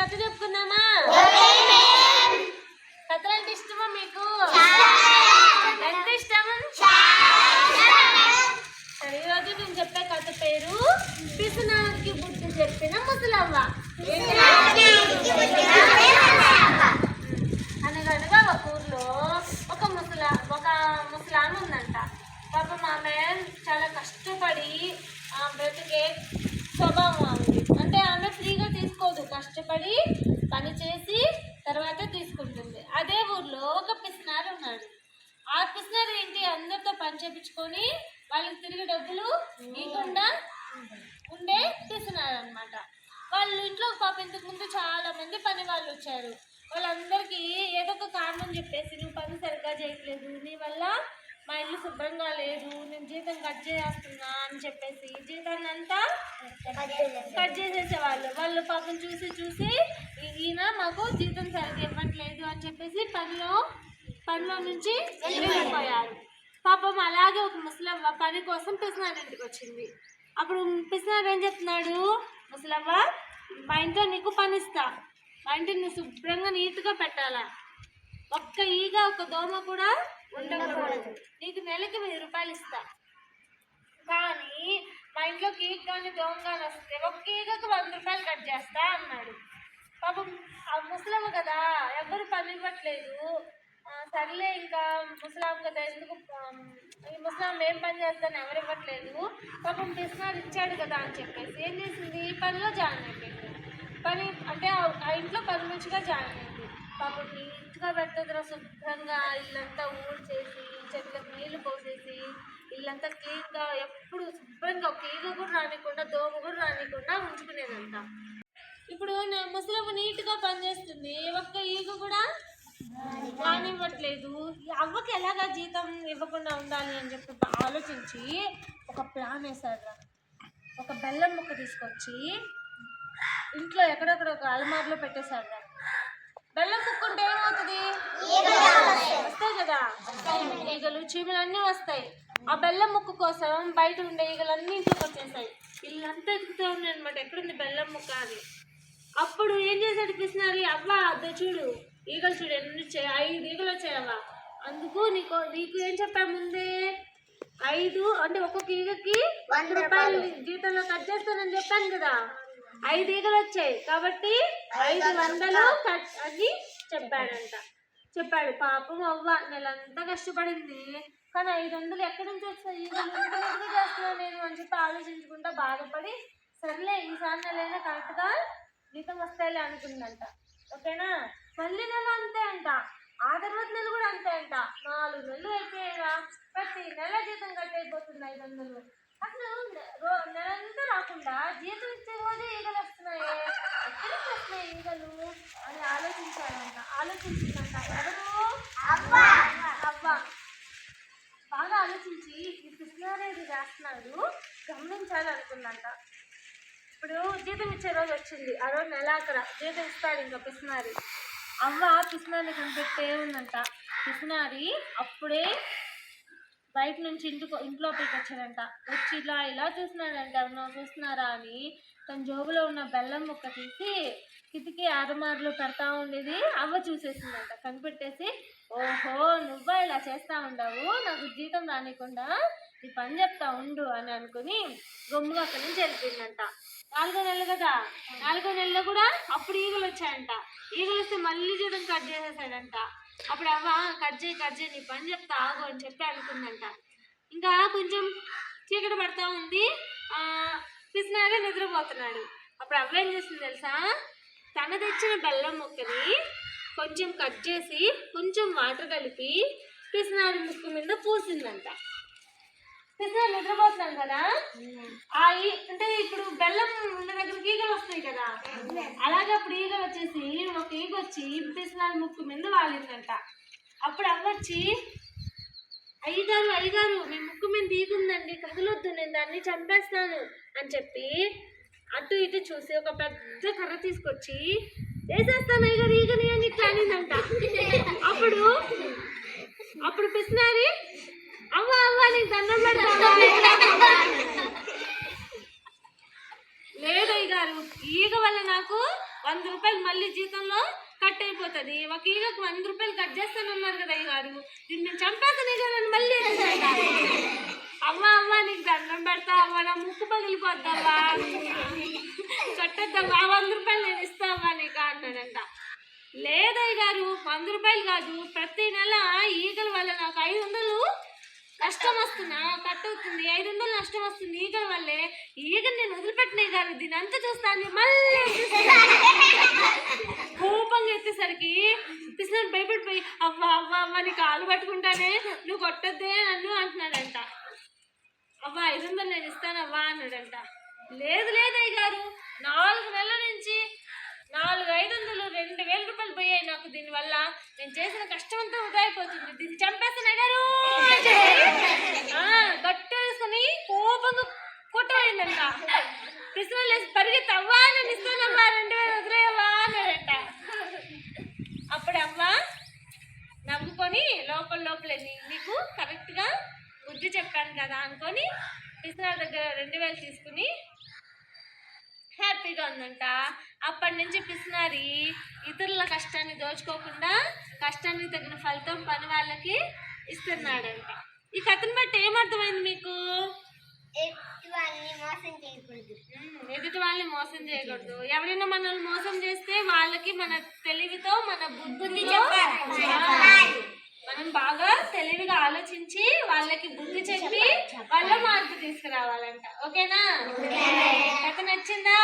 కథ చెప్పుకుందామా? కథలు అంటే ఇష్టమా మీకు? ఎంత ఇష్టం ఈరోజు నేను చెప్పే కథ పేరు పిసినారికి బుద్ధి చెప్పిన ముసలవ్వ అనగనగా ఒక ఊర్లో ఒక ముసల ఒక ముసలామె ఉందంట. పాపం ఆమె చాలా కష్టపడి ఆ బ్రతికే స్వభావం ఆమెది అంటే ఆమె ఫ్రీగా తీసుకోదు కష్టపడి పని చేసి తర్వాత తీసుకుంటుంది. అదే ఊర్లో ఒక పిసినారు ఉన్నాడు. ఆ పిసినారు ఏంటి? అందరితో పని చేపించుకొని వాళ్ళకి తిరిగి డబ్బులు ఇవ్వకుండా ఉండే పిసినారు అనమాట వాళ్ళు ఇంట్లో పాప ఇంతకు ముందు చాలా మంది పని వాళ్ళు వచ్చారు. వాళ్ళందరికీ ఏదో ఒక కారణం చెప్పేసి నువ్వు పని సరిగ్గా చేయట్లేదు. నీ వల్ల మా ఇల్లు శుభ్రంగా లేదు. నేను జీతం కట్ చేస్తున్నా అని చెప్పేసి జీతాన్ని అంతా కట్ చేసేసేవాళ్ళు. వాళ్ళు పాపం చూసి చూసి ఈయన మాకు జీతం సరిగ్గా ఇవ్వట్లేదు అని చెప్పేసి పనిలో పనిలో నుంచి వెళ్ళిపోయారు. పాపం అలాగే ఒక ముసలవ్వ పని కోసం పిసినారి ఇంటికి వచ్చింది. అప్పుడు పిసినారు ఏం చెప్తున్నాడు? ముసలవ్వ మా ఇంట్లో నీకు పని ఇస్తా. మా ఇంటిని శుభ్రంగా నీట్గా పెట్టాలా. ఒక్క ఈగ ఒక దోమ కూడా ఉండకూడదు. నీకు నెలకి వెయ్యి రూపాయలు ఇస్తా. కానీ మా ఇంట్లోకి కేక్ కానీ దోమ కానీ వస్తే ఒక ఈగకు వంద రూపాయలు కట్ చేస్తా అన్నాడు. పాపం ఆ ముసలమ్మ కదా ఎవరు పని ఇవ్వట్లేదు. సర్లే ఇంకా ముసలాం కదా ఎందుకు ఈ ముసలాం ఏం పని చేస్తాను ఎవరు ఇవ్వట్లేదు. పాపం పిసినారు ఇచ్చాడు కదా అని చెప్పేసి. ఏం చేసింది? ఈ పనిలో జాయిన్ అయిపోయింది. పని అంటే ఆ- ఆ ఇంట్లో పని మంచిగా జాయిన్ అయింది. పాపం నీట్గా పెడుతుందిరా శుభ్రంగా ఇల్లంతా ఊడ్చేసి చెట్లకు నీళ్ళు పోసేసి ఇల్లంతా క్లీన్గా ఎప్పుడు శుభ్రంగా ఒక ఈగ కూడా రానికుండా దోమ కూడా రానికుండా ఉంచుకునేదంట. ఇప్పుడు నా ముసలమ్మ నీట్గా పనిచేస్తుంది. ఒక్క ఈగ కూడా రానివ్వట్లేదు. అవ్వకి ఎలాగా జీతం ఇవ్వకుండా ఉండాలి అని చెప్పి ఆలోచించి ఒక ప్లాన్ వేశారు. ఒక బెల్లం ముక్క తీసుకొచ్చి ఇంట్లో ఎక్కడెక్కడ ఒక అలమార్లో పెట్టేశారు. బెల్లం ముక్క ఉంటే ఏమవుతుంది? వస్తాయి కదా. ఈగలు చీమలు అన్నీ వస్తాయి. ఆ బెల్లం ముక్క కోసం బయట ఉండే ఈగలన్నీ ఇంట్లోకి వచ్చేసాయి ఇల్లంతా ఎదుగుతూ ఉన్నాయి అనమాట ఎక్కడుంది బెల్లం ముక్క అని అప్పుడు ఏం చేశాడు పిసినారి అవ్వ అద్దో చూడు. ఈగలు చూడు ఎన్ని వచ్చాయి? ఐదు ఈగలు వచ్చాయవ్వ అందుకు నీకు నీకు ఏం చెప్పా ముందే? ఐదు అంటే ఒక్కొక్క ఈగకి వంద రూపాయలు. జీతంలో కట్ చేస్తానని చెప్పాను కదా. ఐదు ఈగలు వచ్చాయి కాబట్టి ఐదు వందలు అని చెప్పాడంట. చెప్పాడు. పాపం అవ్వ నెలంతా కష్టపడింది. కానీ ఐదు వందలు ఎక్కడి నుంచి వస్తాయి? ఈగలు ఇంతవరకు చేస్తున్నాను నేను అని చెప్పి ఆలోచించుకుంటా బాధపడి సర్లే ఈసారి నెలైనా కరెక్ట్గా జీతం వస్తాయిలే అనుకుందంట. ఓకేనా? మళ్ళీ నెల అంతే అంట. ఆ తర్వాత నెల కూడా అంతే అంట. నాలుగు నెలలు అయిపోయాయిగా ప్రతి నెల జీతం కట్ అయిపోతుంది ఐదు వందలు అసలు నెలంతా రాకుండా జీతం ఇచ్చే రోజే ఈగలు వస్తున్నాయి. ఎక్కడి వస్తున్నాయి ఈగలు? అని ఆలోచించాడంట. ఆలోచించిందంట ఎవరు? అవ్వ. బాగా ఆలోచించి ఈ కృష్ణారెడ్డి చేస్తున్నాడు గమనించాలి అనుకుందంట ఇప్పుడు జీతం ఇచ్చే రోజు వచ్చింది. ఆ రోజు నెలాఖర. జీతం ఇస్తాడు ఇంకా పిసినారి అవ్వ పిసినారిని కనిపెట్టే ఉందంట. పిసినారి అప్పుడే బయట నుంచి ఇంటికి ఇంట్లోపలికి వచ్చాడంట. వచ్చి ఇలా ఇలా చూస్తున్నాడంట. ఎవరినో చూస్తున్నారా? అని తన జోబులో ఉన్న బెల్లం ముక్క తీసి కిటికీ ఆరమారులో పెడతా ఉండేది. అవ్వ చూసేసిందంట. కనిపెట్టేసి ఓహో నువ్వా ఇలా చేస్తా ఉండవు? నాకు జీతం రానికుండా నీ పని చెప్తా ఉండు అని అనుకుని గమ్ముగా అక్కడి నుంచి వెళ్ళిపోయిందంట. నాలుగో నెలలు కదా. నాలుగో నెలలో కూడా అప్పుడు ఈగలు వచ్చాయంట. ఈగలు వస్తే మళ్ళీ జీతం కట్ చేసేసాడంట. అప్పుడు అవ్వ కట్ చేయి కట్ చేయి నీ పని చెప్తా ఆగు అని చెప్పి అనుకుందంట. ఇంకా కొంచెం చీకటి పడతా ఉంది. ఆ, పిసినారే నిద్రపోతున్నాడు. అప్పుడు అవ్వ ఏం చేసింది తెలుసా? తన తెచ్చిన బెల్లం ముక్కని కొంచెం కట్ చేసి కొంచెం వాటర్ కలిపి పిసినారి ముక్కు మీద పూసిందంట. పిసినారి నిద్రపోతున్నాం కదా? ఆ అంటే ఇప్పుడు బెల్లం ఉన్న దగ్గరికి ఈగలు వస్తాయి కదా? అలాగే అప్పుడు ఈగలు వచ్చేసి ఒక వచ్చి పిసినారి ముక్కు మీద వాలిందంట. అప్పుడు అవ్వచ్చి అయ్యగారు అయ్యగారు మీ ముక్కు మీద ఈగుందండి కదలొద్దు నేను దాన్ని చంపేస్తాను అని చెప్పి అటు ఇటు చూసి ఒక పెద్ద కర్ర తీసుకొచ్చి వేసేస్తాను అయ్యగారు ఈగని అని ఇట్లా అనిందంట. అప్పుడు అప్పుడు పిసినారి అవ్వ అవ్వ నీకు దండం పెడతావా లేదయ్య గారు ఈగ వల్ల నాకు వంద రూపాయలు మళ్ళీ జీతంలో కట్ అయిపోతుంది. ఒక ఈగకు వంద రూపాయలు కట్ చేస్తానన్నారు కదా గారు. దీన్ని నేను చంపేస్తాను మళ్ళీ ఎత్తుకుంటా. అవ్వ అవ్వ నీకు దండం పెడతా అవ్వ నా ముక్కు పగిలిపోద్దవ్వా కొట్టద్దవ్వా వంద రూపాయలు నేను ఇస్తావా నీకు అన్నాడంట లేదయ్య గారు వంద రూపాయలు కాదు ప్రతి నెల ఈగల వల్ల నాకు ఐదు వందలు నష్టం వస్తున్నా కట్ అవుతుంది. ఐదు వందలు నష్టం వస్తుంది ఈగల వల్లే. ఈగ నేను వదిలిపెట్టినాయి గారు దీని అంతా చూస్తాను మళ్ళీ కోపంగా ఎత్తేసరికి పిసినారు భయపడిపోయి అవ్వ అవ్వ అవ్వ నీ కాలు పట్టుకుంటానే నువ్వు కొట్టద్దే నన్ను అంటున్నాడంట. అవ్వ ఐదు వందలు నేను ఇస్తానవ్వా అన్నాడంట. లేదు లేదు అయ్య గారు. నాలుగు నెలల నుంచి నాలుగు ఐదు వందలు రెండు వేల రూపాయలు పోయాయి నాకు దీనివల్ల. నేను చేసిన కష్టం అంతా దీన్ని చంపేస్తున్నాయి గారు కొట్టబడిందంట కృష్ణ లేచి పరిగెత్తి అవ్వా నేను ఇస్తానమ్మా రెండు వేలు వదిలేవా అన్నాడంట. అప్పుడు అవ్వ నమ్ముకొని లోపల లోపలే నీకు కరెక్ట్గా బుద్ధి చెప్పాను కదా అనుకొని కృష్ణ దగ్గర రెండు వేలు తీసుకుని హ్యాపీగా ఉందంట. అప్పటి నుంచి పిసినారి ఇతరుల కష్టాన్ని దోచుకోకుండా కష్టానికి తగిన ఫలితం పని వాళ్ళకి ఇస్తున్నాడంట. ఈ కథను బట్టి ఏమర్థమైంది మీకు? ఎదుటి వాళ్ళని మోసం చేయకూడదు. ఎవరైనా మనల్ని మోసం చేస్తే వాళ్ళకి మన తెలివితో మన బుద్ధి మనం బాగా తెలివిగా ఆలోచించి వాళ్ళకి బుద్ధి చెప్పి వాళ్ళ మార్పు తీసుకురావాలంట. ఓకేనా? కథ నచ్చిందా?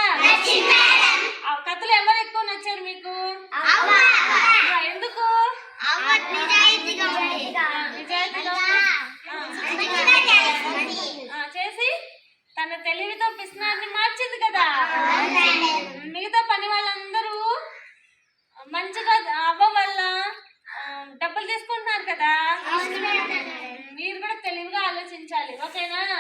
కథలు ఎవరు ఎక్కువ నచ్చారు మీకు ఆ, ఎందుకు అవ్వ నిజాయితీగా ఉంది. ఆ, నిజాయితీగా ఆ, ఆ, చేసి తన తెలివితో పిసినాన్ని మార్చింది కదా మిగతా పని వాళ్ళందరూ మంచిగా అవ్వ వల్ల ఆ, డబ్బులు తీసుకుంటున్నారు కదా